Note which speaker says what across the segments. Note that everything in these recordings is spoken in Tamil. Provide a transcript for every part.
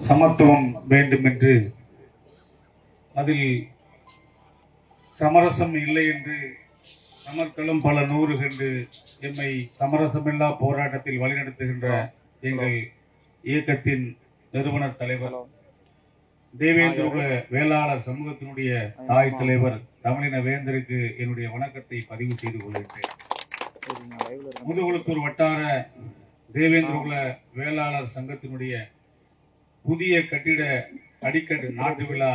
Speaker 1: சமத்துவம் வேண்டும் என்று அதில் சமரசம் இல்லை என்று சமர்களும் பல நூறு கண்டு எம்மை சமரசமில்லா போராட்டத்தில் வழிநடத்துகின்ற எங்கள் இயக்கத்தின் நிறுவனர் தலைவர் தேவேந்திர வேளாளர் சமூகத்தினுடைய தாய் தலைவர் தமிழின வேந்தருக்கு என்னுடைய வணக்கத்தை பதிவு செய்து கொள்கின்றேன். முதுகுளத்தூர் வட்டார தேவேந்திரகுல வேளாளர் சங்கத்தினுடைய புதிய கட்டிட அடிக்கட்டு நாட்டு விழா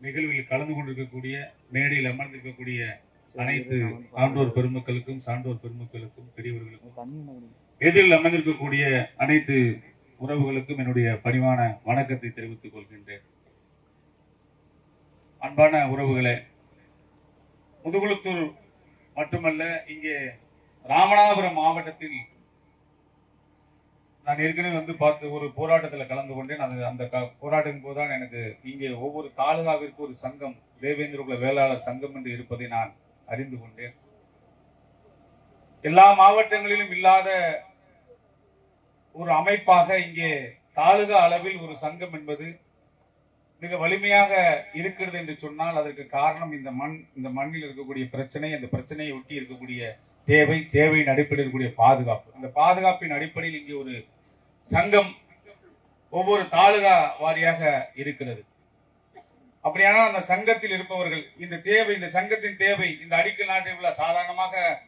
Speaker 1: நிகழ்வில் கலந்து கொண்டிருக்கக்கூடிய மேடையில் அமர்ந்திருக்கக்கூடிய அனைத்து ஆண்டோர் பெருமக்களுக்கும் சான்றோர் பெருமக்களுக்கும் பெரியவர்களுக்கும் எதிரில் அமர்ந்திருக்கக்கூடிய அனைத்து உறவுகளுக்கும் என்னுடைய பணிவான வணக்கத்தை தெரிவித்துக் கொள்கின்றேன். அன்பான உறவுகளே முதுகுளத்தூர் மட்டுமல்ல இங்கே ராமநாதபுரம் மாவட்டத்தில் நான் ஏற்கனவே வந்து பார்த்து ஒரு போராட்டத்தில் கலந்து கொண்டேன். அது அந்த போராட்டத்தின் போது தான் எனக்கு இங்கே ஒவ்வொரு தாலுகாவிற்கு ஒரு சங்கம் தேவேந்திரகுல வேளாளர் சங்கம் என்று இருப்பதை நான் அறிந்து கொண்டேன். எல்லா மாவட்டங்களிலும் இல்லாத ஒரு அமைப்பாக இங்கே தாலுகா அளவில் ஒரு சங்கம் என்பது மிக வலிமையாக இருக்கிறது என்று சொன்னால் அதற்கு காரணம் இந்த மண் இந்த மண்ணில் இருக்கக்கூடிய பிரச்சனை அந்த பிரச்சனையை ஒட்டி இருக்கக்கூடிய தேவை தேவையின் அடிப்படையில் இருக்கக்கூடிய பாதுகாப்பு. அந்த பாதுகாப்பின் அடிப்படையில் இங்கே ஒரு சங்கம் ஒவ்வொரு தாலுகா வாரியாக இருக்கிறது. அப்படியானால் அந்த சங்கத்தில் இருப்பவர்கள் இந்த தேவை இந்த சங்கத்தின் தேவை இந்த அடிக்கல் நாட்டில் உள்ள சாதாரணமாக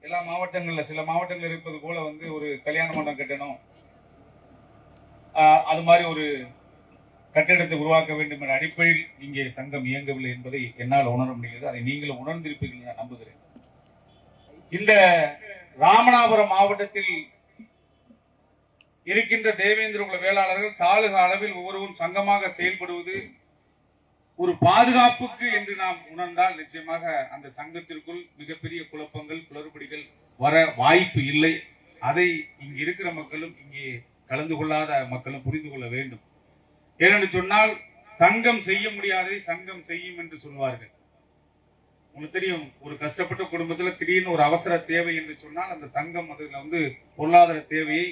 Speaker 1: எல்லா மாவட்டங்கள்ல சில மாவட்டங்கள் இருப்பது போல வந்து ஒரு கல்யாண மண்டபம் கட்டணும். ஆஹ் அது மாதிரி ஒரு கட்டிடத்தை உருவாக்க வேண்டும் என்ற அடிப்படையில் இங்கே சங்கம் இயங்கவில்லை என்பதை என்னால் உணர முடிகிறது. அதை நீங்களும் உணர்ந்திருப்பீர்கள் நான் நம்புகிறேன். இந்த ராமநாதபுரம் மாவட்டத்தில் இருக்கின்ற தேவேந்திர குல வேளாளர்கள் தாலுகா அளவில் ஒவ்வொருவரும் சங்கமாக செயல்படுவது ஒரு பாதுகாப்புக்கு என்று நாம் உணர்ந்தால் நிச்சயமாக அந்த சங்கத்திற்குள் மிகப்பெரிய குழப்பங்கள் குளறுபடிகள் வர வாய்ப்பு இல்லை. அதை இங்கு இருக்கிற மக்களும் இங்கே கலந்து கொள்ளாத மக்களும் புரிந்து கொள்ள வேண்டும். ஏனென்று சொன்னால் தங்கம் செய்ய முடியாததை சங்கம் செய்யும் என்று சொல்வார்கள். உங்களுக்கு தெரியும் ஒரு கஷ்டப்பட்ட குடும்பத்துல திடீர்னு ஒரு அவசர தேவை என்று சொன்னால் அந்த தங்கம் அதுல வந்து பொருளாதார தேவையை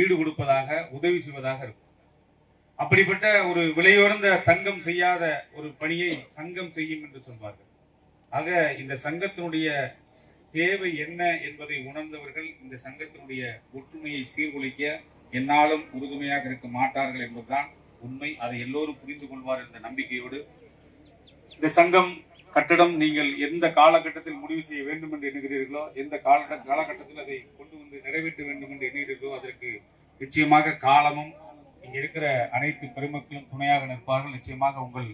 Speaker 1: ஈடு கொடுப்பதாக உதவி செய்வதாக இருக்கும். அப்படிப்பட்ட ஒரு விலையுறந்த தங்கம் செய்யாத ஒரு பணியை சங்கம் செய்யும் என்று சொல்வார்கள். ஆக இந்த சங்கத்தினுடைய தேவை என்ன என்பதை உணர்ந்தவர்கள் இந்த சங்கத்தினுடைய ஒற்றுமையை சீர்குலைக்க என்னாலும் உறுதுணையாக இருக்க மாட்டார்கள் என்பதுதான் உண்மை. அதை எல்லோரும் புரிந்து கொள்வார் என்ற நம்பிக்கையோடு இந்த சங்கம் கட்டடம் நீங்கள் எந்த காலகட்டத்தில் முடிவு செய்ய வேண்டும் என்று எண்ணுகிறீர்களோ எந்த கால காலகட்டத்தில் அதை கொண்டு வந்து நிறைவேற்ற வேண்டும் என்று எண்ணுகிறீர்களோ அதற்கு நிச்சயமாக காலமும் இங்க இருக்கிற அனைத்து பெருமக்களும் துணையாக நிற்பார்கள். நிச்சயமாக உங்கள்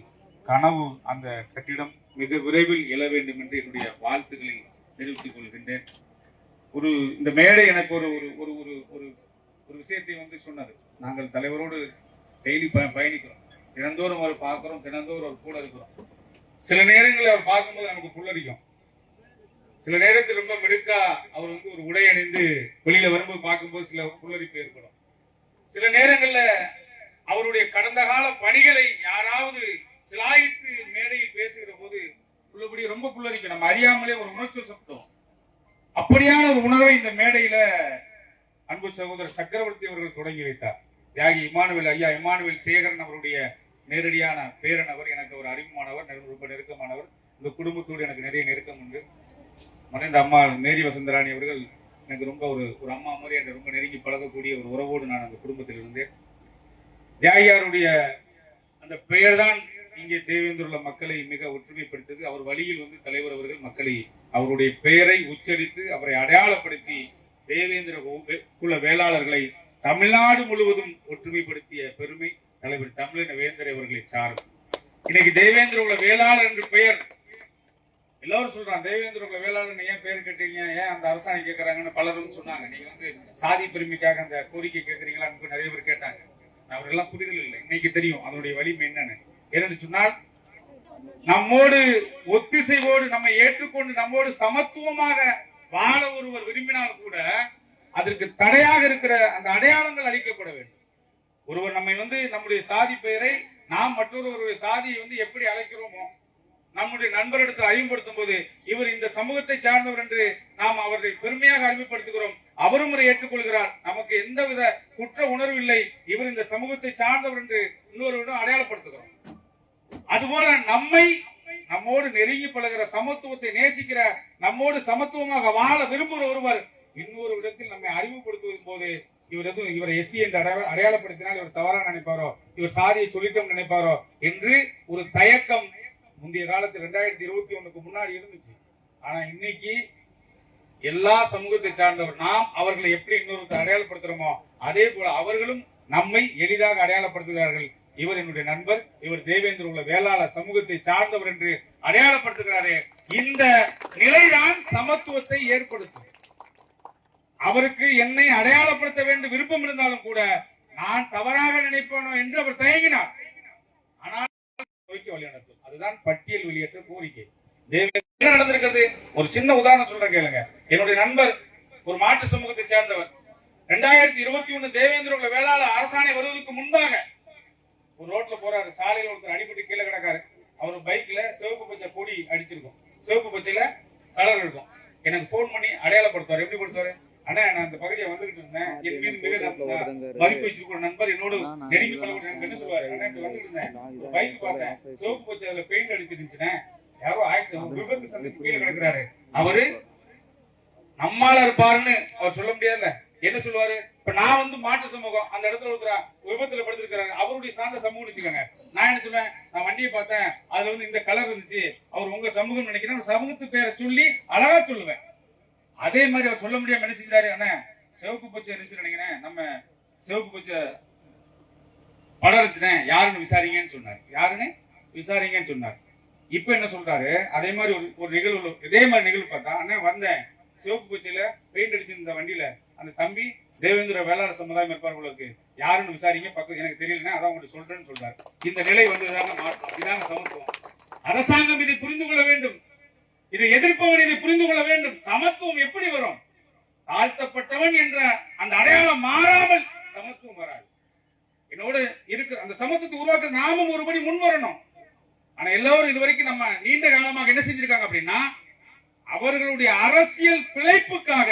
Speaker 1: கனவு அந்த கட்டிடம் மிக விரைவில் எழ வேண்டும் என்று என்னுடைய வாழ்த்துக்களை தெரிவித்துக் கொள்கின்றேன். ஒரு இந்த மேடை எனக்கு ஒரு ஒரு ஒரு ஒரு ஒரு ஒரு விஷயத்தை வந்து சொன்னது. நாங்கள் தலைவரோடு டெய்லி பயணிக்கிறோம். தினந்தோறும் அவர் பார்க்குறோம் தினந்தோறும் அவர் கூட இருக்கிறோம். சில நேரங்களில் அவர் பார்க்கும்போது நமக்கு புல்லரிக்கும். சில நேரத்தில் ரொம்ப மிடுக்கா அவர் வந்து ஒரு உடை அணிந்து வெளியில வரும்போது பார்க்கும்போது சில புல்லரிப்பு ஏற்படும். சில நேரங்கள்ல அவருடைய கடந்த கால பணிகளை யாராவது சிலாயித்து மேடையில் பேசுகிற போது உள்ளபடி ரொம்ப புல்லரிக்கும். நம்ம அறியாமலே ஒரு உணர்ச்சி சப்தம் அப்படியான ஒரு உணர்வை இந்த மேடையில அன்பு சகோதரர் சக்கரவர்த்தி அவர்கள் தொடங்கி வைத்தார். தியாகி இமானுவேல் ஐயா இமானுவேல் சேகரன் அவருடைய நேரடியான பேரனவர் எனக்கு ஒரு அறிவுமானவர் ரொம்ப நெருக்கமானவர். இந்த குடும்பத்தோடு எனக்கு நிறைய நெருக்கம் உண்டு. மறைந்த அம்மா மேரி வசந்தராணி அவர்கள் எனக்கு ரொம்ப ஒரு ஒரு அம்மா மாதிரி என்னை ரொம்ப நெருங்கி பழகக்கூடிய ஒரு உறவோடு நான் அந்த குடும்பத்தில் இருந்தேன். தியாகியாருடைய அந்த பெயர்தான் இங்கே தேவேந்திர மக்களை மிக ஒற்றுமைப்படுத்தது அவர் வழியில் வந்து தலைவர் அவர்கள் மக்களை அவருடைய பெயரை உச்சரித்து அவரை அடையாளப்படுத்தி தேவேந்திர குல வேளாளர்களை தமிழ்நாடு முழுவதும் ஒற்றுமைப்படுத்திய பெருமை. தலைவர் தமிழின வேந்தர் அவர்களை சாரும் இன்னைக்கு தேவேந்திர உள்ள வேளாளர் என்று பெயர். எல்லாரும் சொல்றாங்க தேவேந்திர உள்ள வேளாளர் ஏன் பேர் கேட்டீங்க? ஏன் அந்த அரசாங்கம் கேட்கறாங்கன்னு பலரும் சொன்னாங்க. நீங்க வந்து சாதி பெருமைக்காக அந்த கோரிக்கை கேட்கறீங்களான்னு நிறைய பேர் கேட்டாங்க. அவரெல்லாம் புரிதல் இல்லை. இன்னைக்கு தெரியும் அதனுடைய வலிமை என்னன்னு. ஏன்னு சொன்னால் நம்மோடு ஒத்திசைவோடு நம்மை ஏற்றுக்கொண்டு நம்மோடு சமத்துவமாக வாழ ஒருவர் விரும்பினால் கூட அதற்கு தடையாக இருக்கிற அந்த அடையாளங்கள் அளிக்கப்பட வேண்டும். ஒருவர் நம்மை வந்து நம்முடைய சாதி பெயரை நாம் மற்றொருவருடைய சாதியை வந்து எப்படி அழைக்கிறோமோ நம்முடைய நண்பரிடத்தில் அறிமுகப்படுத்தும் போது இவர் இந்த சமூகத்தை சார்ந்தவர் என்று நாம் அவரை பெருமையாக அறிமுகப்படுத்துகிறோம். அவரும் இதை ஏற்றுக்கொள்கிறார். நமக்கு எந்தவித குற்ற உணர்வு இல்லை. இவர் இந்த சமூகத்தை சார்ந்தவர் என்று இன்னொருவரிடம் அடையாளப்படுத்துகிறோம். அதுபோல நம்மை நம்மோடு நெருங்கி பழகிற சமத்துவத்தை நேசிக்கிற நம்மோடு சமத்துவமாக வாழ விரும்புகிற ஒருவர் இன்னொரு இடத்தில் நம்மை அறிமுகப்படுத்துவதன் போது இவர் எதுவும் இவர் எஸ்சி என்று அடையா- அடையாளப்படுத்தினால் இவர் தவறா நினைப்பாரோ? இவர் சாதியை சொல்லிட்டோம் நினைப்பாரோ? என்று ஒரு தயக்கம் முந்தைய காலத்தில் ரெண்டாயிரத்தி இருபத்தி ஒண்ணுக்கு முன்னாடி இருந்துச்சு. ஆனா இன்னைக்கு எல்லா சமூகத்தை சார்ந்தவர் நாம் அவர்களை எப்படி இன்னொருத்தர் அடையாளப்படுத்துறோமோ அதே போல அவர்களும் நம்மை எளிதாக அடையாளப்படுத்துகிறார்கள். இவர் என்னுடைய நண்பர் இவர் தேவேந்திர உள்ள வேளாளர் சமூகத்தை சார்ந்தவர் என்று அடையாளப்படுத்துகிறாரே. இந்த நிலைதான் சமத்துவத்தை ஏற்படுத்தும். அவருக்கு என்னை அடையாளப்படுத்த வேண்டும் விருப்பம் இருந்தாலும் கூட நான் தவறாக நினைப்பேனோ என்று அவர் தயங்கினார். ஆனால் வழிநடத்தும் அதுதான் பட்டியல் வெளியேற்ற கோரிக்கை. என்ன நடந்திருக்கிறது? ஒரு சின்ன உதாரணம் சொல்றேன் கேளுங்க. என்னுடைய நண்பர் ஒரு மாற்று சமூகத்தை சேர்ந்தவர். ரெண்டாயிரத்தி இருபத்தி ஒண்ணு தேவேந்திர உள்ள வேளாளர் அரசாணை வருவதற்கு முன்பாக ஒரு ரோட்ல போறாரு. சாலையில ஒருத்தர் அடிபட்டு கீழே கிடக்காரு. அவர் பைக்ல சிவப்பு பச்சை கொடி அடிச்சிருக்கும். சிவப்பு பச்சையில கலர் இருக்கும். எனக்கு போன் பண்ணி அடையாளப்படுத்துவார். எப்படி படுத்துவாரு? அண்ணா நான் அந்த பகுதியை வந்துகிட்டு இருந்தேன். என் மீது மிக நம்ப- மதிப்பு வச்சிருக்கிற நண்பர் என்னோடு நெருங்கி பழகுற நண்பர் என்ன சொல்லுவாரு? அண்ணா இப்படி வந்துட்டு இருந்தேன். பைக் பார்த்தேன். சிவப்பு பச்சை அதுல பெயிண்ட் அடிச்சிருந்துச்சுனே யாரோ ஆயிடுச்சு விபத்து சந்திச்சு கீழே கிடக்குறாரு. அவரு நம்மால இருப்பாருன்னு அவர் சொல்ல முடியாதுல்ல. என்ன சொல்லுவாரு? இப்ப நான் வந்து மாட்டு சமூகம். அந்த இடத்துல ஒருத்தர் விபத்துல படுத்திருக்கிறாரு. அவருடைய சார்ந்த சமூகம் வச்சுக்கோங்க. நான் என்ன சொல்லுவேன் நான் வண்டியை பார்த்தேன். அதுல வந்து இந்த கலர் இருந்துச்சு. அவர் உங்க சமூகம் நினைக்கிறேன். சமூகத்து பேரை சொல்லி அழகா சொல்லுவேன். அதே மாதிரி அவர் சொல்ல முடியாம என்ன செஞ்சாரு அண்ணா? சிவப்பு பச்சை இருந்துச்சு நினைக்கிறேன். நம்ம சிவப்பு பச்சை படம் இருந்துச்சுனே யாருன்னு விசாரிங்கன்னு சொன்னார். யாருன்னு? விசாரிங்கன்னு சொன்னார். இப்ப என்ன சொல்றாரு? அதே மாதிரி ஒரு ஒரு நிகழ்வு இதே மாதிரி நிகழ்வு பார்த்தா அண்ணா வந்தேன். சிவப்பு பூச்சியில பெயிண்ட் அடிச்சிருந்த வண்டியில அந்த தம்பி தேவேந்திர வேளாண் சமுதாயம் இருப்பார் உங்களுக்கு யாருன்னு விசாரிங்க பக்கம் எனக்கு தெரியலன்னா அதான் உங்களுக்கு சொல்றேன்னு சொல்றாரு. இந்த நிலை வந்ததாங்க மாற்றம். இதாங்க சமத்துவம். அரசாங்கம் இதை புரிந்து கொள்ள இதை எதிர்ப்பவர் இதை புரிந்து கொள்ள வேண்டும். சமத்துவம் எப்படி வரும்? தாழ்த்தப்பட்டவன் என்ற அந்த அடையாளம் மாறாமல் சமத்துவம் வராது. என்னோடு இருக்கிற அந்த சமத்துவத்தை உருவாக்க நாமும் ஒருபடி முன் வரணும். ஆனா எல்லாரும் இது வரைக்கும் நம்ம நீண்ட காலமாக என்ன செஞ்சிருக்காங்க அப்படின்னா அவர்களுடைய அரசியல் பிழைப்புக்காக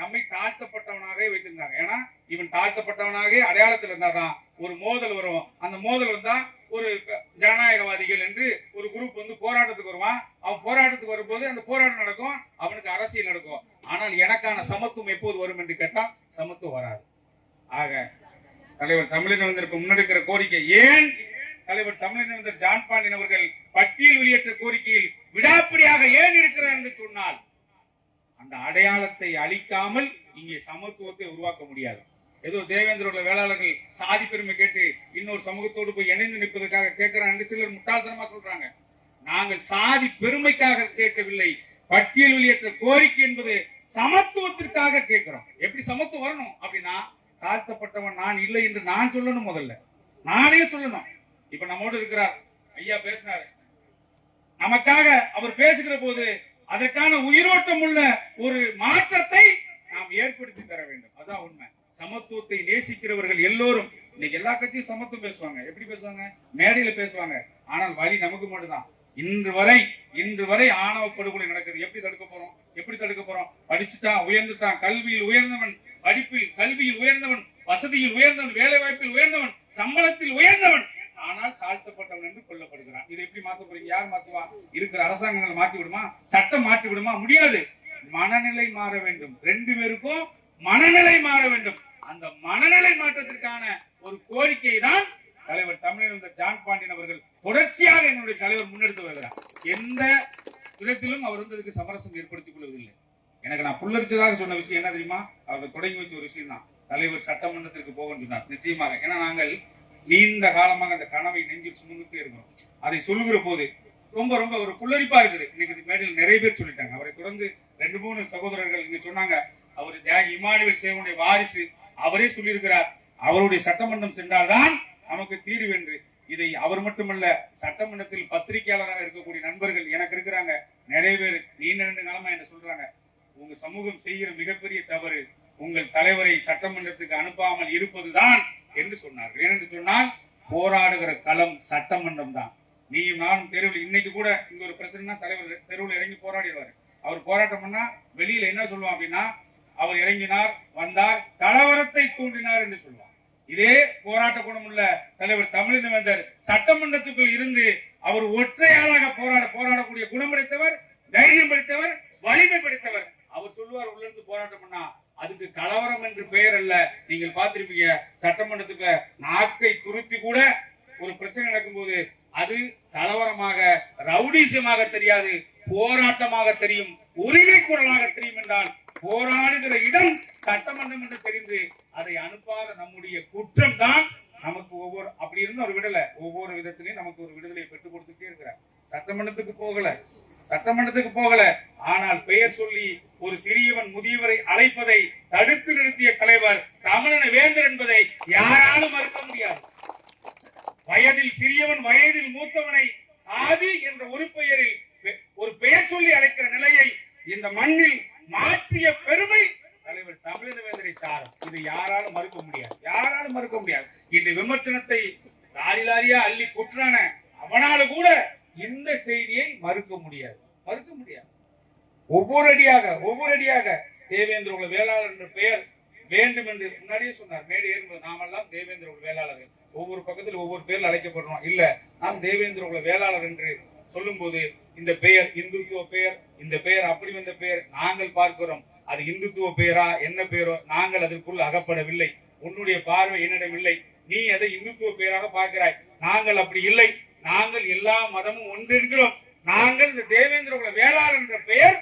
Speaker 1: நம்மை தாழ்த்தப்பட்டவனாகவே வைத்திருந்தாங்க. ஏன்னா இவன் தாழ்த்தப்பட்டவனாகவே அடையாளத்தில் இருந்தாதான் ஒரு மோதல் வரும். அந்த மோதல் வந்தா ஒரு ஜனநாயகவாதிகள் என்று ஒரு குரூப் வந்து போராட்டத்துக்கு வருவான். அவன் போராட்டத்துக்கு வரும்போது அந்த போராட்டம் நடக்கும். அவனுக்கு அரசியல் நடக்கும். ஆனால் எனக்கான சமத்துவம் எப்போது வரும் என்று கேட்டால் சமத்துவம் வராது. ஆக தலைவர் தமிழினத்திற்கு முன்னெடுக்கிற கோரிக்கை ஏன் தலைவர் தமிழினந்தர் ஜான் பாண்டியன் அவர்கள் பட்டியல் வெளியேற்ற கோரிக்கையில் விடாப்பிடியாக ஏன் இருக்கிறார் என்று சொன்னால் அந்த அடையாளத்தை அழிக்காமல் இங்கே சமத்துவத்தை உருவாக்க முடியாது. ஏதோ தேவேந்திர வேளாளர்கள் சாதி பெருமை கேட்டு இன்னொரு சமூகத்தோடு போய் இணைந்து நிற்பதற்காக கேட்கிறாங்க. என்று சிலர் முட்டாள்தனமா சொல்றாங்க. நாங்கள் சாதி பெருமைக்காக கேட்கவில்லை. பட்டியல் வெளியேற்ற கோரிக்கை என்பது சமத்துவத்திற்காக கேட்கிறோம். எப்படி சமத்துவம் வரணும்? அப்படின்னா தாழ்த்தப்பட்டவன் நான் இல்லை என்று நான் சொல்லணும் முதல்ல. நானே சொல்லணும். இப்ப நம்மோடு இருக்கிறார் ஐயா பேசினாரு. நமக்காக அவர் பேசுகிற போது அதற்கான உயிரோட்டம் உள்ள ஒரு மாற்றத்தை நாம் ஏற்படுத்தி தர வேண்டும். அதான் உண்மை. சமத்துவத்தை நேசிக்கிறவர்கள் எல்லோரும் இன்னைக்கு எல்லா கட்சியும் சமத்துவம் பேசுவாங்க. எப்படி பேசுவாங்க? மேடையில பேசுவாங்க. ஆனால் வழி நமக்கு மட்டும்தான். இன்று வரை இன்று வரை ஆணவ படுகொலை நடக்குது. எப்படி தடுக்க போறோம்? எப்படி தடுக்க போறோம்? படிச்சுட்டான் உயர்ந்துட்டான் கல்வியில் உயர்ந்தவன் படிப்பில் கல்வியில் உயர்ந்தவன் வசதியில் உயர்ந்தவன் வேலை வாய்ப்பில் உயர்ந்தவன் சம்பளத்தில் உயர்ந்தவன். ஆனால் தாழ்த்தப்பட்டவன் என்று கொல்லப்படுகிறான். இதை எப்படி மாத்த போறீங்க? யார் மாத்துவா? இருக்கிற அரசாங்கங்கள் மாத்தி விடுமா சட்டம் மாற்றி விடுமா முடியாது. மனநிலை மாற வேண்டும். ரெண்டு பேருக்கும் மனநிலை மாற வேண்டும். அந்த மனநிலை மாற்றத்திற்கான ஒரு கோரிக்கை தான் தலைவர் தமிழக ஜான் பாண்டியன் அவர்கள் தொடர்ச்சியாக எங்களுடைய தலைவர் முன்னெடுத்து வருகிறார். எந்த விதத்திலும் அவர் வந்து அதுக்கு சமரசம் ஏற்படுத்திக் கொள்வதில்லை எனக்கு நான் புல்லரிச்சதாக சொன்ன விஷயம் என்ன தெரியுமா? அவர் தொடங்கி வச்ச ஒரு விஷயம் தான். தலைவர் சட்டமன்றத்திற்கு போகணும்னு சொன்னார். நிச்சயமாக. ஏன்னா நாங்கள் நீண்ட காலமாக அந்த கனவை நெஞ்சில் சுமந்துட்டே இருக்கிறோம். அதை சொல்லுகிற போது ரொம்ப ரொம்ப ஒரு புல்லரிப்பா இருக்குது. இன்னைக்கு மேடையில் நிறைய பேர் சொல்லிட்டாங்க. அவரை தொடர்ந்து ரெண்டு மூணு சகோதரர்கள் இங்க சொன்னாங்க. அவர் தியாகி இமானுவேல் சேவனுடைய வாரிசு அவரே சொல்லியிருக்கிறார். அவருடைய சட்டமன்றம் சென்றால்தான் நமக்கு தீர்வு என்று. இதை அவர் மட்டுமல்ல சட்டமன்றத்தில் பத்திரிகையாளராக இருக்கக்கூடிய நண்பர்கள் எனக்கு இருக்கிறாங்க. நிறைய பேர் நீண்ட நீண்ட காலமா என்ன சொல்றாங்க. உங்க சமூகம் செய்கிற மிகப்பெரிய தவறு உங்கள் தலைவரை சட்டமன்றத்துக்கு அனுப்பாமல் இருப்பதுதான் என்று சொன்னார்கள். ஏனென்று சொன்னால் போராடுகிற களம் சட்டமன்றம் தான். நீயும் நானும் தெருவில் இன்னைக்கு கூட இங்க ஒரு பிரச்சனைனா தலைவர் தெருவில் இறங்கி போராடிடுவாரு. அவர் போராட்டம் பண்ணா வெளியில என்ன சொல்லுவான் அப்படின்னா அவர் இறங்கினார் வந்தார் கலவரத்தை தூண்டினார் என்று சொல்வார். இதே போராட்ட குணமுள்ள தலைவர் தமிழினவேந்தர் சட்டமன்றத்துக்குள் இருந்து அவர் ஒற்றையாளாக போராட போராடக்கூடிய குணம் படைத்தவர் தைரியம் படைத்தவர் வலிமை படைத்தவர். அவர் சொல்லுவார் உள்ள இருந்து போராட்டம் பண்ணா அதுக்கு கலவரம் என்று பெயர் அல்ல. நீங்கள் பார்த்திருப்பீங்க சட்டமன்றத்துக்கு நாக்கை துருத்தி கூட ஒரு பிரச்சனை நடக்கும்போது அது கலவரமாக ரவுடிசமாக தெரியாது போராட்டமாக தெரியும் உரிமை குரலாக தெரியும் என்றால் போராடுகிற இடம் சட்டமன்றம் என்று தெரிந்து அதை அனுப்பாத நம்முடைய குற்றம் தான் நமக்கு ஒவ்வொரு அப்படி இருந்து ஒரு விடலை. ஒவ்வொரு விதத்திலையும் நமக்கு ஒரு விடுதலை பெற்றுக் கொடுத்துட்டே இருக்கிறார். சட்டமன்றத்துக்கு போகல. சட்டமன்றத்துக்கு போகல. ஆனால் பெயர் சொல்லி ஒரு சிறியவன் முதியவரை அழைப்பதை தடுத்து நிறுத்திய தலைவர் தமிழன வேந்தர் என்பதை யாராலும் மறுக்க முடியாது. வயதில் சிறியவன் வயதில் மூத்தவனை சாதி என்ற ஒரு பெயரில் ஒரு பெயர் சொல்லி அழைக்கிற நிலையை இந்த மண்ணில் மாற்றிய பெருமை தலைவர் தமிழினவேந்தரை சாரம். இது யாராலும் மறுக்க முடியாது. யாராலும் மறுக்க முடியாது. இந்த விமர்சனத்தை லாரி லாரியா அள்ளி குற்றான அவனால கூட இந்த செய்தியை மறுக்க முடியாது. மறுக்க முடியாது. ஒவ்வொரு அடியாக ஒவ்வொரு அடியாக தேவேந்திர வேளாளர் என்ற பெயர் வேண்டும் என்று முன்னாடியே சொன்னார். மேடை ஏறும்போது நாமெல்லாம் தேவேந்திர குல வேளாளர்கள். ஒவ்வொரு பக்கத்தில் ஒவ்வொரு பேரில் அழைக்கப்படுறோம். இல்ல நாம் தேவேந்திர வேளாளர் என்று சொல்லும் போது இந்த பெயர் இந்துத்துவ பெயர் இந்த பெயர் அப்படி வந்த பெயர் நாங்கள் பார்க்கிறோம். அது இந்துத்துவ பெயரா என்ன பெயரோ நாங்கள் அதற்குள் அகப்படவில்லை. உன்னுடைய பார்வை என்னிடம் இல்லை நீ அதை இந்துத்துவ பெயராக பார்க்கிறாய். நாங்கள் அப்படி இல்லை. நாங்கள் எல்லா மதமும் ஒன்றிருக்கிறோம். நாங்கள் இந்த தேவேந்திர குல வேளாளர் என்ற பெயர்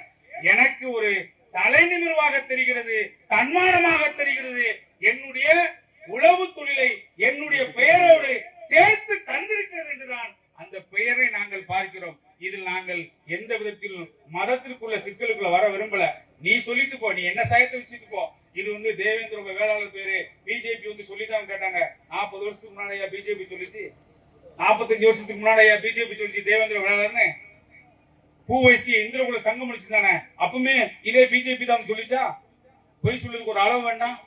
Speaker 1: எனக்கு ஒரு தலை நிமிர்வாக தெரிகிறது தன்மானமாக தெரிகிறது. என்னுடைய உழவு தொழிலை என்னுடைய பெயரோடு சேர்த்து தந்திருக்கிறது என்றுதான் அந்த பெயரை நாங்கள் பார்க்கிறோம். இதில் நாங்கள் எந்த விதத்திலும் மதத்திற்குள்ள சிக்கலுக்குள்ள வர விரும்பல. நீ சொல்லிட்டு போ. நீ என்ன சாயத்தை வச்சுட்டு போ. இது வந்து தேவேந்திர உங்க வேளாளர் பேரு. பிஜேபி வந்து சொல்லிதான் கேட்டாங்க. நாற்பது வருஷத்துக்கு முன்னாடியா பிஜேபி சொல்லிச்சு. நாற்பத்தஞ்சு வருஷத்துக்கு முன்னாடியா பிஜேபி சொல்லிச்சு தேவேந்திர வேளாளர்னு. பூவைசி இந்திரகுல சங்கம் முடிச்சிருந்தானே அப்பவுமே இதே பிஜேபி தான் சொல்லிச்சா? பொய் சொல்றதுக்கு ஒரு அளவு வேண்டாம்.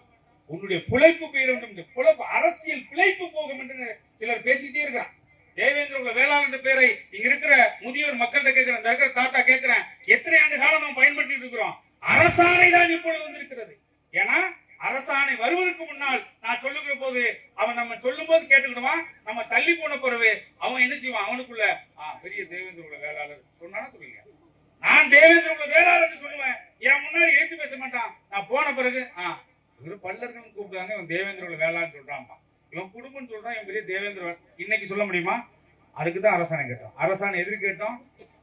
Speaker 1: உன்னுடைய பிழைப்பு பெயர் வேண்டும். பிழைப்பு அரசியல் பிழைப்பு போகும் என்று சிலர் பேசிட்டே இருக்கிறான் தேவேந்திர குல வேளாளர் என்ற பேரை இங்க இருக்கிற முதியோர் மக்கள்கிட்ட கேட்கிறேன் இருக்கிற தாத்தா கேட்கிறேன் எத்தனை ஆண்டு காலம் நம்ம பயன்படுத்திட்டு இருக்கிறோம்? அரசாணை தான் இப்பொழுது வந்திருக்கிறது. ஏன்னா அரசாணை வருவதற்கு முன்னால் நான் சொல்லுகிற போது அவன் நம்ம சொல்லும் போது கேட்டுக்கிடுவான். நம்ம தள்ளி போன பிறகு அவன் என்ன செய்வான்? அவனுக்குள்ள பெரிய தேவேந்திர உள்ள வேளாளர் சொன்னானா சொல்லுங்க நான் தேவேந்திர உள்ள வேளாளர் சொல்லுவேன். என் முன்னாடி எழுத்து பேச மாட்டான். நான் போன பிறகு ஆஹ் இவரு பல்லர்கள் கூப்பிட்டாங்க இவன் தேவேந்திர உள்ள வேளாளர் சொல்றான்ப்பா. இவன் குடும்பம் சொல்றான் இவன் பெரிய தேவேந்திரன் இன்னைக்கு சொல்ல முடியுமா? அதுக்கு தான் அரசாணை கேட்டோம். அரசாணை எதிர் கேட்டோம்.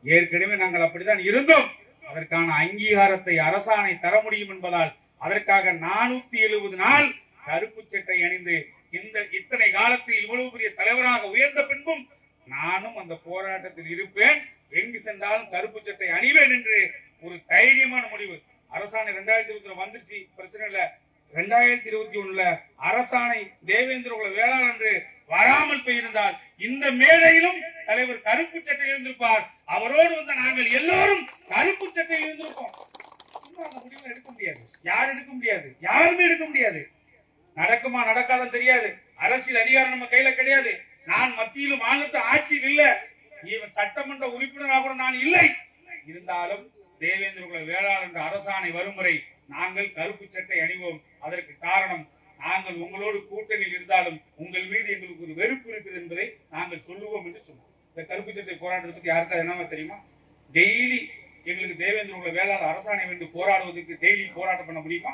Speaker 1: ஏற்கனவே நாங்கள் அப்படித்தான் இருந்தோம். அதற்கான அங்கீகாரத்தை அரசாணை தர முடியும் என்பதால் அதற்காக நானூத்தி எழுபது நாள் கருப்பு சட்டை அணிந்து இந்த இத்தனை காலத்தில் இவ்வளவு பெரிய தலைவராக உயர்ந்த பின்பும் நானும் அந்த போராட்டத்தில் இருப்பேன். எங்கு சென்றாலும் கருப்பு சட்டை அணிவேன் என்று ஒரு தைரியமான முடிவு. அரசாணை ரெண்டாயிரத்தி இருபத்தி வந்துருச்சு. பிரச்சனை இல்ல. ரெண்டாயிரத்தி இருபத்தி ஒண்ணுல அரசாணை தேவேந்திர குல வேளாண் என்று வராமல் போயிருந்தால் இந்த மேடையிலும் தலைவர் கருப்பு சட்டை இருந்திருப்பார். அவரோடு வந்த நாங்கள் எல்லோரும் கருப்பு சட்டை இருந்திருப்போம். சும்மா அந்த முடிவை எடுக்க முடியாது. யார் எடுக்க முடியாது? யாருமே எடுக்க முடியாது. நடக்குமா நடக்காதுன்னு தெரியாது. அரசியல் அதிகாரம் நம்ம கையில கிடையாது. நான் மத்தியிலும் மாநிலத்து ஆட்சியில் இல்ல. இவன் சட்டமன்ற உறுப்பினராக கூட நான் இல்லை. இருந்தாலும் தேவேந்திர குல வேளாளர் என்ற அரசாணை வரும் வரை நாங்கள் கருப்பு சட்டை அணிவோம். அதற்கு காரணம் நாங்கள் உங்களோடு கூட்டணியில் இருந்தாலும் உங்கள் மீது எங்களுக்கு ஒரு வெறுப்பு இருக்குது என்பதை நாங்கள் சொல்லுவோம் என்று சொன்னோம் இந்த கருப்பு சட்டை போராட்டத்தை பத்தி யாருக்கா என்னவா தெரியுமா? டெய்லி எங்களுக்கு தேவேந்திரோட வேளாண் வேளாளர் அரசாணை வேண்டும் போராடுவதற்கு டெய்லி போராட்டம் பண்ண முடியுமா?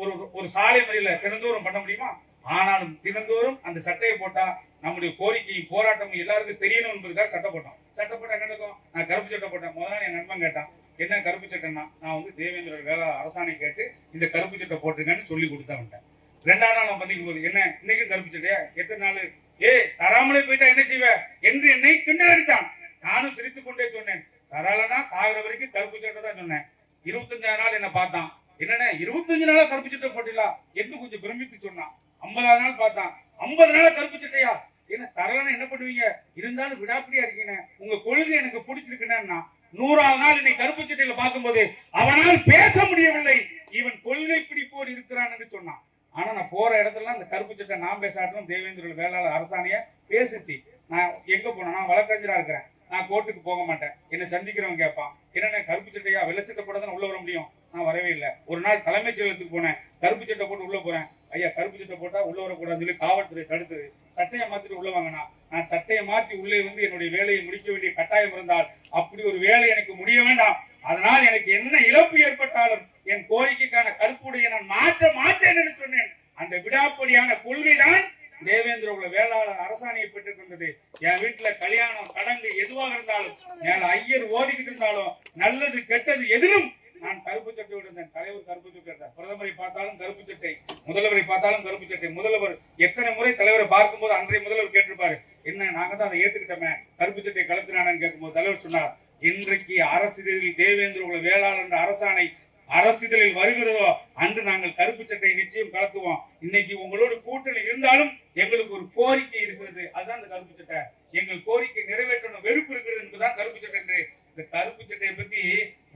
Speaker 1: ஒரு ஒரு சாலை முறையில தினந்தோறும் பண்ண முடியுமா? ஆனாலும் தினந்தோறும் அந்த சட்டையை போட்டா நம்முடைய கோரிக்கையும் போராட்டமும் எல்லாருக்கும் தெரியணும் என்பதுக்காக சட்டை போட்டோம். சட்டை போட்டா என்ன நடக்கும் நான் கருப்பு சட்டை போட்டேன். முதல்ல என் நண்பன் கேட்டான் என்ன கருப்பு சட்டைன்னா நான் வந்து தேவேந்திர அரசாணை கேட்டு இந்த கருப்பு சட்டை போட்டிருக்கேன்னு சொல்லி கொடுத்தவன்ட்டேன் ரெண்டாம் நாள் நான் பதிக்கும் போது என்ன இன்னைக்கும் கருப்பு சட்டையா? எத்தனை நாள்? ஏ தராமலே போயிட்டா என்ன செய்வ? என்று என்னை கிண்டல் அடித்தான் நானும் சிரித்துக் கொண்டே சொன்னேன். தராலனா சாகிற வரைக்கும் கருப்பு சட்டை தான் சொன்னேன். இருபத்தஞ்சாயிரம் நாள் என்ன பார்த்தான். என்னண்ணே இருபத்தஞ்சு நாளா கருப்பு சட்டை போட்டிடலாம் என்று கொஞ்சம் பிரமித்து சொன்னான். ஐம்பதாவது நாள் பார்த்தான். ஐம்பது நாளா கருப்பு சட்டையா? என்ன தரலன்னா என்ன பண்ணுவீங்க? இருந்தாலும் விடாப்படியா இருக்கீங்க. உங்க கொள்கை எனக்கு பிடிச்சிருக்குன்னா நூறாவது நாள் இன்னைக்கு கருப்பு சட்டையில பார்க்கும்போது அவனால் பேச முடியவில்லை. இவன் கொள்கை பிடிப்போர் இருக்கிறான் என்று சொன்னான். ஆனா நான் போற இடத்துல அந்த கருப்பு சட்டை நான் பேசாட்டும் தேவேந்திர வேளாளர் அரசாணைய பேசுச்சு. நான் எங்க போனா நான் வழக்கறிஞரா இருக்கிறேன். நான் கோர்ட்டுக்கு போக மாட்டேன். என்னை சந்திக்கிறவன் கேட்பான். என்னென்ன கருப்பு சட்டையா? வெள்ளை உள்ள வர முடியும்? நான் வரவே இல்லை. ஒரு நாள் தலைமைச் செயலத்துக்கு போனேன். கருப்பு சட்டை போட்டு உள்ள போறேன். ஐயா கருப்பு சட்டை போட்டா உள்ள வரக்கூடாதுன்னு சொல்லி காவல்துறை தடுத்தது. சட்டையை மாத்திட்டு உள்ள வாங்கினா நான் சட்டையை மாத்தி உள்ளே வந்து என்னுடைய வேலையை முடிக்க வேண்டிய கட்டாயம் இருந்தால் அப்படி ஒரு வேலை எனக்கு முடிய வேண்டாம். அதனால் எனக்கு என்ன இழப்பு ஏற்பட்டாலும் என் கோரிக்கைக்கான கருப்புடைய நான் மாற்ற மாட்டேன் என்று சொன்னேன். அந்த விடாப்படியான கொள்கைதான் தேவேந்திர குல வேளாளர் அரசாணையை பெற்றுக்கொண்டது என் வீட்டுல கல்யாணம் சடங்கு எதுவாக இருந்தாலும் மேல ஐயர் ஓடிக்கிட்டு இருந்தாலும் நல்லது கெட்டது எதிலும் நான் கருப்பு சட்டை இருந்தேன் தலைவர் கருப்பு சட்டை இருந்தார் பிரதமரை பார்த்தாலும் கருப்பு சட்டை முதல்வரை பார்த்தாலும் கருப்பு சட்டை. முதல்வர் எத்தனை முறை தலைவரை பார்க்கும்போது அன்றைய முதல்வர் கேட்டிருப்பாரு. என்ன நாங்க தான் அதை ஏத்துக்கிட்டோமே. கருப்பு சட்டை கலத்தினானு கேட்கும்போது தலைவர் சொன்னார் இன்றைக்கு அரசிதழில் தேவேந்திர உள்ள வேளாளர் என்ற அரசாணை அரசிதழில் வருகிறதோ அன்று நாங்கள் கருப்பு சட்டை நிச்சயம் கலத்துவோம். இன்னைக்கு உங்களோட கூட்டணி இருந்தாலும் எங்களுக்கு ஒரு கோரிக்கை இருக்கிறது. அதுதான் அந்த கருப்பு சட்டை. எங்கள் கோரிக்கை நிறைவேற்றணும். வெறுப்பு இருக்கிறது என்பதுதான் கருப்பு சட்டை என்று இந்த கருப்பு சட்டையை பத்தி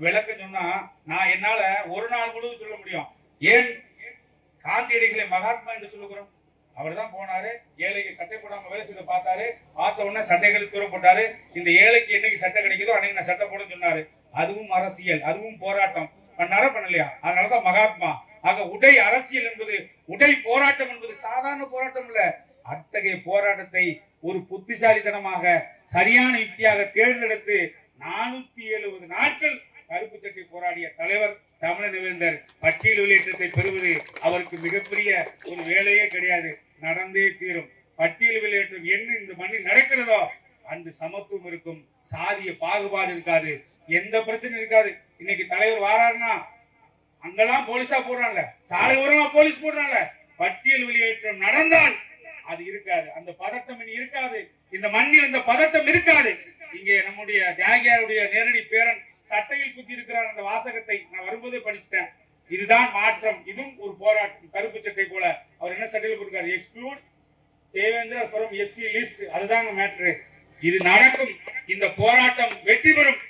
Speaker 1: விளக்கம் சொன்னா நான் என்னால ஒரு நாள் முழுவதும் சொல்ல முடியும். ஏன் காந்தியடிகளை மகாத்மா என்று சொல்லுகிறோம் அவர் தான் போனாரு. ஏழைக்கு சட்டை போடாம வேலை செய்து பார்த்தாரு. பார்த்த உடனே சட்டைகள் தூரம் போட்டாரு. இந்த ஏழைக்கு என்னைக்கு சட்டை கிடைக்குதோ அன்னைக்கு நான் சட்டை போட சொன்னாரு. அதுவும் அரசியல் அதுவும் போராட்டம். பண்ணாரா பண்ணலையா? அதனாலதான் மகாத்மா. ஆக உடை அரசியல் என்பது உடை போராட்டம் என்பது சாதாரண போராட்டம் இல்ல. அத்தகைய போராட்டத்தை ஒரு புத்திசாலித்தனமாக சரியான யுக்தியாக தேர்ந்தெடுத்து நானூத்தி எழுபது நாட்கள் கருப்பு சட்டை போராடிய தலைவர் தமிழ் நிவேந்தர் பட்டியல் வெளியேற்றத்தை பெறுவது அவருக்கு மிகப்பெரிய ஒரு வேலையே கிடையாது. நடந்தே தீரும். பட்டியல் வெளியேற்றம் என்ன இந்த மண்ணில் நடக்கிறதோ அன்று சமத்துவம் இருக்கும். சாதிய பாகுபாடு இருக்காது. எந்த பிரச்சனையும் இருக்காது. இன்னைக்கு தலைவர் வாராருன்னா அங்கெல்லாம் போலீஸா போடுறாங்க. சாலை ஓரமா போலீஸ் போடுறாங்க. பட்டியல் வெளியேற்றம் நடந்தால் அது இருக்காது. அந்த பதட்டம் இனி இருக்காது. இந்த மண்ணில் இந்த பதட்டம் இருக்காது. இங்கே நம்முடைய தியாகியாருடைய நேரடி பேரன் சட்டையில் குத்தி இருக்கிறார் அந்த வாசகத்தை நான் வரும்போதே படிச்சுட்டேன். இதுதான் மாற்றம். இதுவும் ஒரு போராட்டம். கருப்பு சட்டை போல அவர் என்ன சட்டையில் கொடுக்காரு எக்ஸ்க்ளூட் தேவேந்திர எஸ்சி லிஸ்ட் அதுதாங்க மேட்ரு இது நடக்கும். இந்த போராட்டம் வெற்றி பெறும்.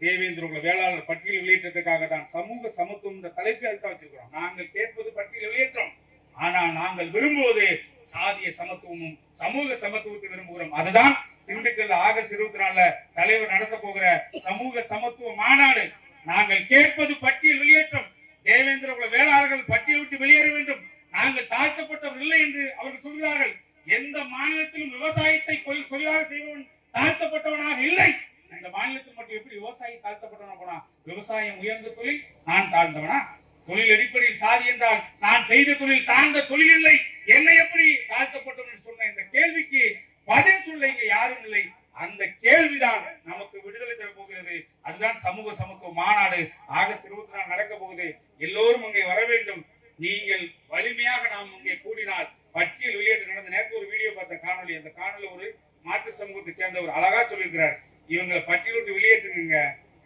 Speaker 1: தேவேந்திர உள்ள வேளாளர் பட்டியல் வெளியேற்றத்துக்காக தான். சமூக சமத்துவம் இந்த தலைப்பை அதுதான் வச்சிருக்கிறோம். நாங்கள் கேட்பது பட்டியல் வெளியேற்றம். ஆனால் நாங்கள் விரும்புவது சாதிய சமத்துவமும் சமூக சமத்துவத்தை விரும்புகிறோம் அதுதான் திண்டுக்கல் ஆகஸ்ட் இருபத்தி நாலுல தலைவர் நடத்த போகிற சமூக சமத்துவ மாநாடு. நாங்கள் கேட்பது பட்டியல் வெளியேற்றம். தேவேந்திர குல வேளாளர்கள் பட்டியல் விட்டு வெளியேற வேண்டும். நாங்கள் தாழ்த்தப்பட்டவர் இல்லை என்று அவர்கள் சொல்கிறார்கள். எந்த மாநிலத்திலும் விவசாயத்தை தொழிலாக செய்பவன் தாழ்த்தப்பட்டவனாக இல்லை. இந்த மாநிலத்தில் மட்டும் எப்படி விவசாயி தாழ்த்தப்பட்டவனா போனா? விவசாயம் உயர்ந்த தொழில் நான் தாழ்ந்தவனா? தொழில் அடிப்படையில் சாதி என்றால் நான் செய்த தொழில் தாழ்ந்த தொழில் இல்லை. என்னை எப்படி தாழ்த்தப்பட்டவன் என்று சொன்ன இந்த கேள்விக்கு பதில் சொல்ல இங்க யாரும் இல்லை அந்த கேள்விதான் நமக்கு விடுதலை தர போகிறது அதுதான் சமூக சமத்துவ மாநாடு ஆகஸ்ட் இருபத்தி நாலு நடக்க போகுது எல்லோரும் அங்கே வர வேண்டும் நீங்கள் வலிமையாக நாம் இங்கே கூடினால் பட்டியல் வெளியேற்ற நடந்த நேரத்தில் ஒரு வீடியோ பார்த்த காணொளி அந்த காணொளி ஒரு மாற்று சமூகத்தை சேர்ந்தவர் அழகா சொல்லியிருக்கிறார் இவங்களை பட்டியல் விட்டு வெளியேற்றுங்க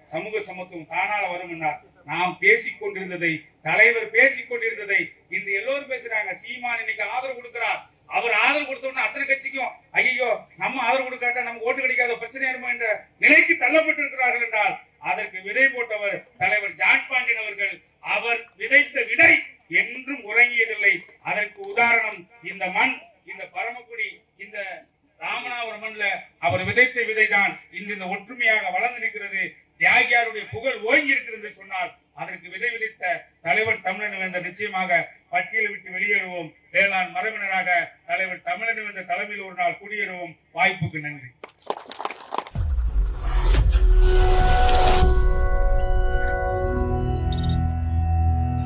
Speaker 1: சமூக சமத்துவம் தானால வரும் என்றார் நாம் பேசிக் கொண்டிருந்ததை தலைவர் பேசிக் கொண்டிருந்ததை இன்று எல்லோரும் பேசுறாங்க. சீமான் இன்னைக்கு ஆதரவு கொடுக்கிறார். அவர் ஆதரவு கொடுத்தோம்னா அத்தனை கட்சிக்கும் ஐயோ நம்ம ஆதரவு கொடுக்காட்டா நமக்கு ஓட்டு கிடைக்காத பிரச்சனை இருக்குமோ என்ற நிலைக்கு தள்ளப்பட்டிருக்கிறார்கள் என்றால் அதற்கு விதை போட்டவர் தலைவர் ஜான் பாண்டியன் அவர்கள் அவர் விதைத்த விதை என்றும் உறங்கியதில்லை. அதற்கு உதாரணம் இந்த மண் இந்த பரமக்குடி இந்த ராமநாதபுரம் மண்ல அவர் விதைத்த விதைதான் இன்று இந்த ஒற்றுமையாக வளர்ந்து நிற்கிறது. தியாகியாருடைய புகழ் ஓங்கி இருக்கிறது என்று சொன்னால் அதற்கு விதை விதைத்த தலைவர் தமிழன் நிச்சயமாக பட்டியலை விட்டு வெளியேறுவோம். வேளாண் மரபினராக தலைவர் தமிழன் வந்த தலைமையில் ஒரு நாள் குடியேறுவோம். வாய்ப்புக்கு நன்றி.